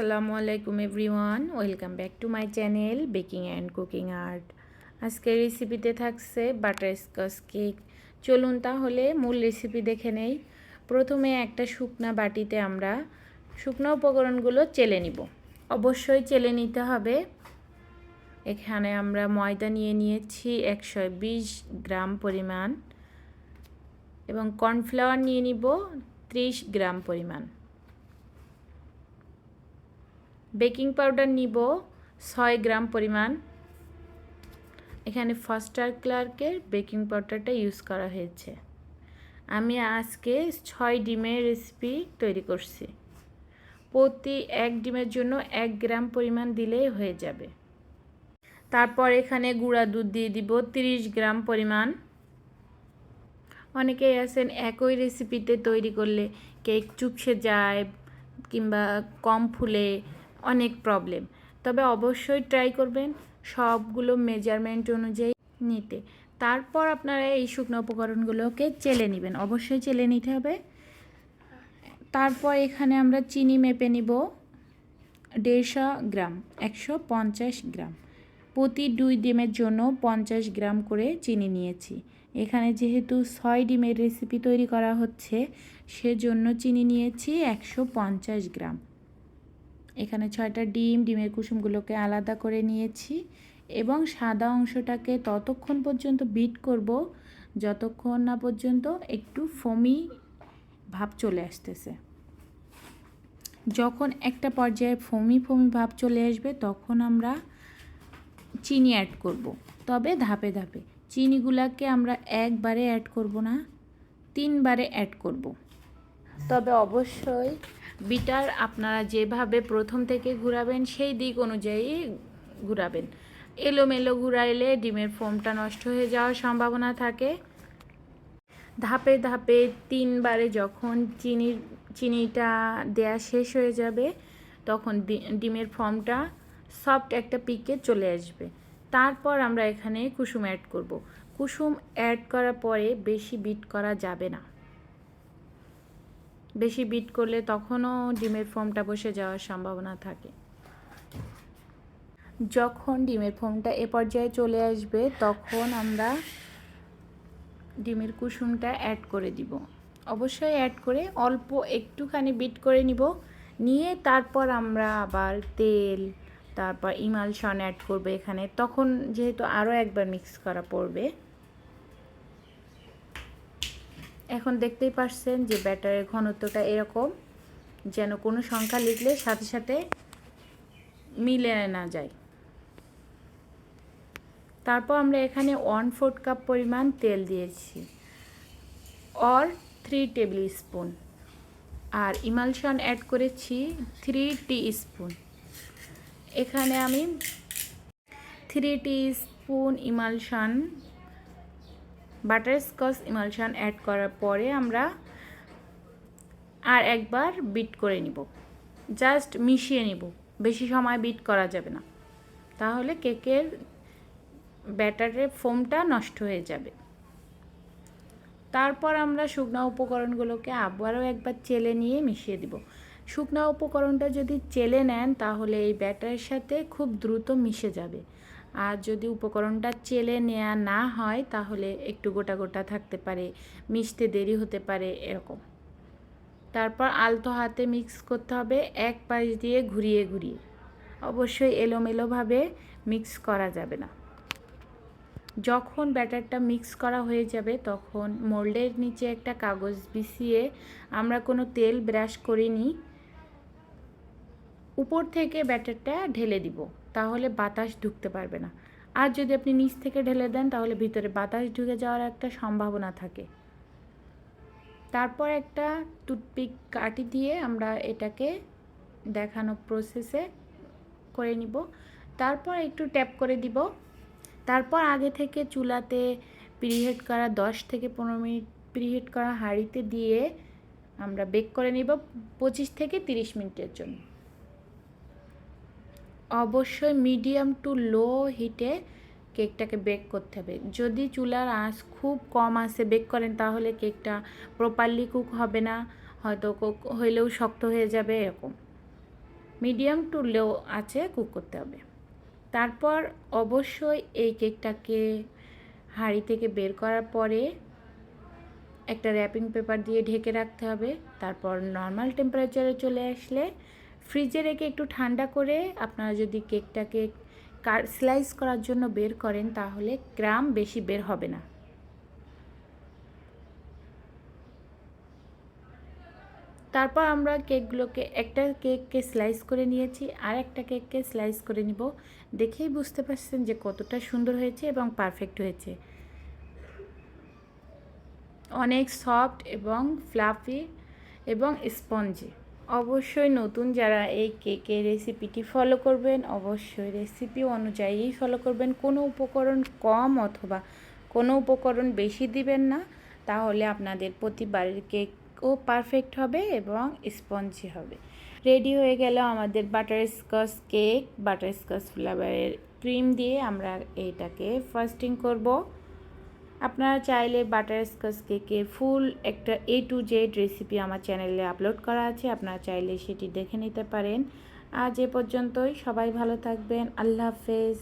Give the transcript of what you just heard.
আসসালামু আলাইকুম everyone, welcome back to my channel baking and cooking art. আজকের রেসিপিতে থাকছে বাটার স্কচ কেক চলুন তাহলে মূল রেসিপি দেখে নেই। প্রথমে একটা শুকনা বাটিতে আমরা শুকনো উপকরণগুলো চেলে নিব। অবশ্যই চেলে নিতে হবে। এখানে আমরা ময়দা নিয়ে নিয়েছি একশো বিশ গ্রাম পরিমাণ এবং কর্নফ্লাওয়ার নিয়ে নিব ত্রিশ গ্রাম পরিমাণ। বেকিং পাউডার নিব, ছয় গ্রাম পরিমাণ। এখানে ফাস্টার ক্লার্কের বেকিং পাউডারটা ইউজ করা হয়েছে। আমি আজকে ছয় ডিমের রেসিপি তৈরি করছি। প্রতি এক ডিমের জন্য এক গ্রাম পরিমাণ দিলেই হয়ে যাবে। তারপর এখানে গুঁড়া দুধ দিয়ে দিব তিরিশ গ্রাম পরিমাণ। অনেকেই আছেন একই রেসিপিতে তৈরি করলে কেক চুপসে যায় কিংবা কম ফুলে। অনেক প্রবলেম তবে অবশ্যই ট্রাই করবেন সবগুলো মেজারমেন্ট অনুযায়ী নিতে। তারপর আপনারা এই শুকনো উপকরণগুলোকে চেলে নেবেন। অবশ্যই চেলে নিতে হবে। তারপর এখানে আমরা চিনি মেপে নিব। দেড়শো গ্রাম, একশো পঞ্চাশ গ্রাম। প্রতি দুই ডিমের জন্য পঞ্চাশ গ্রাম করে চিনি নিয়েছি। এখানে যেহেতু ছয় ডিমের রেসিপি তৈরি করা হচ্ছে, সেজন্য চিনি নিয়েছি একশো পঞ্চাশ গ্রাম। এখানে ছয়টা ডিম, ডিমের কুসুমগুলোকে আলাদা করে নিয়েছি এবং সাদা অংশটাকে ততক্ষণ পর্যন্ত বিট করব যতক্ষণ না পর্যন্ত একটু ফমি ভাব চলে আসতেছে যখন একটা পর্যায়ে ফমি ফমি ভাব চলে আসবে তখন আমরা চিনি অ্যাড করব। তবে ধাপে ধাপে চিনিগুলাকে আমরা একবারে অ্যাড করব না, তিনবারে অ্যাড করব। তবে অবশ্যই বিটার আপনারা যেভাবে প্রথম থেকে ঘুরাবেন, সেই দিক অনুযায়ী ঘুরাবেন। এলোমেলো ঘুরাইলে ডিমের ফোমটা নষ্ট হয়ে যাওয়ার সম্ভাবনা থাকে। ধাপে ধাপে তিনবারে যখন চিনির চিনিটা দেয়া শেষ হয়ে যাবে, তখন ডিমের ফর্মটা সফট একটা পিকে চলে আসবে। তারপর আমরা এখানে কুসুম অ্যাড করব। কুসুম অ্যাড করার পরে বেশি বিট করা যাবে না। বেশি বিট করলে তখনও ডিমের ফোমটা বসে যাওয়ার সম্ভাবনা থাকে। যখন ডিমের ফোমটা এ পর্যায়ে চলে আসবে, তখন আমরা ডিমের কুসুমটা অ্যাড করে দিব। অবশ্যই অ্যাড করে অল্প একটুখানি বিট করে নিব। নিয়ে তারপর আমরা আবার তেল, তারপর ইমালশন অ্যাড করবে এখানে। তখন যেহেতু আরও একবার মিক্স করা পড়বে। এখন দেখতেই পাচ্ছেন যে ব্যাটারের ঘনত্বটা এরকম, যেন কোনো সংখ্যা লিখলে সাথে সাথে মিলে না যায়। তারপর আমরা এখানে ওয়ান ফোর্থ কাপ পরিমাণ তেল দিয়েছি অর থ্রি টেবিল স্পুন আর ইমালশন অ্যাড করেছি থ্রি টি স্পুন এখানে আমি three teaspoon emulsion butterscotch emulsion add করার পরে আমরা আর একবার বিট করে নিব। জাস্ট মিশিয়ে নিব। বেশি সময় বিট করা যাবে না। তাহলে কেকের ব্যাটারের ফোমটা নষ্ট হয়ে যাবে। তারপর আমরা শুকনা উপকরণগুলোকে আবারও একবার চেলে নিয়ে মিশিয়ে দিব। শুকনা উপকরণটা যদি চেলে নেন, তাহলে এই ব্যাটারের সাথে খুব দ্রুত মিশে যাবে। আর যদি উপকরণটা চেলে নেওয়া না হয়, তাহলে একটু গোটা গোটা থাকতে পারে, মিশতে দেরি হতে পারে, এরকম। তারপর আলতো হাতে মিক্স করতে হবে, এক পাশ দিয়ে ঘুরিয়ে ঘুরিয়ে। অবশ্যই এলোমেলোভাবে মিক্স করা যাবে না। যখন ব্যাটারটা মিক্স করা হয়ে যাবে, তখন মোল্ডের নিচে একটা কাগজ বিছিয়ে আমরা কোনো তেল ব্রাশ করিনি, উপর থেকে ব্যাটারটা ঢেলে দিব। তাহলে বাতাস ঢুকতে পারবে না। আর যদি আপনি নিচ থেকে ঢেলে দেন, তাহলে ভিতরে বাতাস ঢুকে যাওয়ার একটা সম্ভাবনা থাকে। তারপর একটা টুথপিক কাটি দিয়ে আমরা এটাকে দেখানো প্রসেসে করে নিব। তারপর একটু ট্যাপ করে দিব। তারপর আগে থেকে চুলাতে প্রিহিট করা দশ থেকে পনেরো মিনিট প্রিহিট করা হাঁড়িতে দিয়ে আমরা বেক করে নিব পঁচিশ থেকে তিরিশ মিনিটের জন্য। অবশ্যই মিডিয়াম টু লো হিটে কেকটাকে বেক করতে হবে। যদি চুলার আঁচ খুব কম আসে বেক করেন, তাহলে কেকটা প্রপারলি কুক হবে না, হয়তো হইলেও শক্ত হয়ে যাবে, এরকম। মিডিয়াম টু লো আছে কুক করতে হবে। তারপর অবশ্যই এই কেকটাকে হাঁড়ি থেকে বের করার পরে একটা র্যাপিং পেপার দিয়ে ঢেকে রাখতে হবে। তারপর নর্মাল টেম্পারেচারে চলে আসলে ফ্রিজে রেখে একটু ঠান্ডা করে আপনারা যদি কেকটাকে স্লাইস করার জন্য বের করেন, তাহলে গ্রাম বেশি বের হবে না। তারপর আমরা কেকগুলোকে, একটা কেককে স্লাইস করে নিয়েছি, আর একটা কেককে স্লাইস করে নিব। দেখেই বুঝতে পারছেন যে কতটা সুন্দর হয়েছে এবং পারফেক্ট হয়েছে। অনেক সফট এবং ফ্লাফি এবং স্পঞ্জি অবশ্যই নতুন যারা এই কেকের রেসিপিটি ফলো করবেন, অবশ্যই রেসিপি অনুযায়ী ফলো করবেন। কোনো উপকরণ কম অথবা কোনো উপকরণ বেশি দিবেন না, তাহলে আপনাদের প্রতিবারের কেকও পারফেক্ট হবে এবং স্পঞ্জি হবে। রেডি হয়ে গেল আমাদের butterscotch cake butterscotch ফ্লেভারের ক্রিম দিয়ে আমরা এইটাকে ফাস্টিং করব। আপনারা চাইলে বাটার স্কচ কেকের ফুল একটা এ টু জেড রেসিপি আমার চ্যানেলে আপলোড করা আছে, আপনারা চাইলে সেটি দেখে নিতে পারেন। আজ এ পর্যন্তই, সবাই ভালো থাকবেন, আল্লাহ হাফেজ।